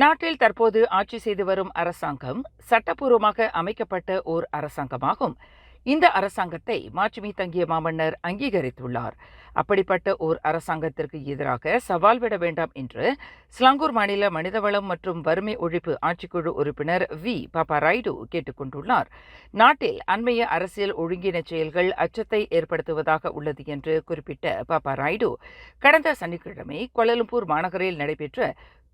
நாட்டில் தற்போது ஆட்சி செய்து வரும் அரசாங்கம் சட்டப்பூர்வமாக அமைக்கப்பட்ட ஓர் அரசாங்கமாகும். இந்த அரசாங்கத்தை மாட்சுமி தங்கிய மாமன்னர் அங்கீகரித்துள்ளார். அப்படிப்பட்ட ஓர் அரசாங்கத்திற்கு எதிராக சவால் விட வேண்டாம் என்று ஸ்லாங்கூர் மாநில மனிதவளம் மற்றும் வறுமை ஒழிப்பு ஆட்சிக்குழு உறுப்பினர் வி. பாப்பா ராய்டு கேட்டுக்கொண்டுள்ளார் நாட்டில் அண்மைய அரசியல் ஒழுங்கின செயல்கள் அச்சத்தை ஏற்படுத்துவதாக உள்ளது என்று குறிப்பிட்ட பாப்பா ராய்டு கடந்த சனிக்கிழமை கோலலம்பூர் மாநகரில் நடைபெற்ற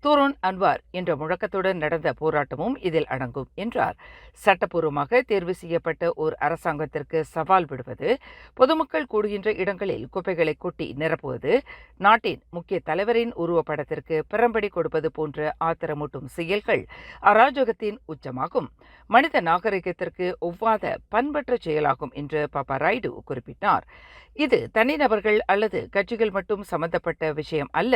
தூரோன் அன்வார் என்ற முழக்கத்துடன் நடந்த போராட்டமும் இதில் அடங்கும் என்றார். சட்டப்பூர்வமாக தேர்வு செய்யப்பட்ட ஓர் அரசாங்கத்திற்கு சவால் விடுவது பொதுமக்கள் கூடுகின்ற இடங்களில் குப்பைகளை கொட்டி நிரப்புவது நாட்டின் முக்கிய தலைவரின் உருவப்படத்திற்கு பிரம்படி கொடுப்பது போன்ற ஆத்திரமூட்டும் செயல்கள் அராஜகத்தின் உச்சமாகும். மனித நாகரிகத்திற்கு ஒவ்வாத பண்பற்ற செயலாகும் என்று பாப்பா ராய்டு குறிப்பிட்டார். இது தனிநபர்கள் அல்லது கட்சிகள் மட்டும் சம்பந்தப்பட்ட விஷயம் அல்ல.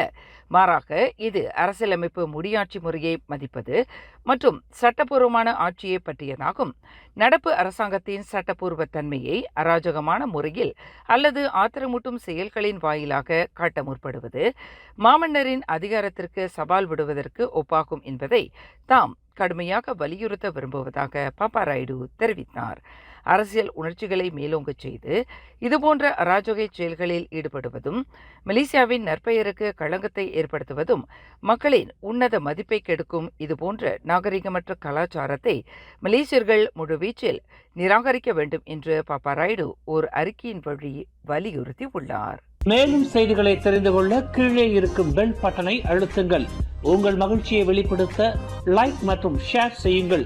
மாறாக இது அரசியலமைப்பு முடியாட்சி முறையை மதிப்பது மற்றும் சட்டப்பூர்வமான ஆட்சியை பற்றியதாகும். நடப்பு அரசாங்கத்தின் சட்டப்பூர்வ தன்மையை அராஜகமான முறையில் அல்லது ஆத்திரமூட்டும் செயல்களின் வாயிலாக காட்ட முற்படுவது மாமன்னரின் அதிகாரத்திற்கு சவால் விடுவதற்கு ஒப்பாகும் என்பதை தாம் கடுமையாக வலியுறுத்த விரும்புவதாக பாப்பா ராயுடு தெரிவித்தார். அரசியல் உணர்ச்சிகளை மேலோங்கச் செய்து இதுபோன்ற அராஜக செயல்களில் ஈடுபடுவதும் மலேசியாவின் நற்பெயருக்கு களங்கத்தை ஏற்படுத்துவதும் மக்களின் உன்னத மதிப்பை கெடுக்கும் இதுபோன்ற நாகரிகமற்ற கலாச்சாரத்தை மலேசியர்கள் முழுவீச்சில் நிராகரிக்க வேண்டும் என்று பாப்பா ராயுடு ஒரு அறிக்கையின் வழி வலியுறுத்தி உள்ளார் மேலும் செய்திகளை தெரிந்து கொள்ள கீழே இருக்கும் பெல் பட்டனை அழுத்துங்கள். உங்கள் மகிழ்ச்சியை வெளிப்படுத்த லைக் மற்றும் ஷேர் செய்யுங்கள்.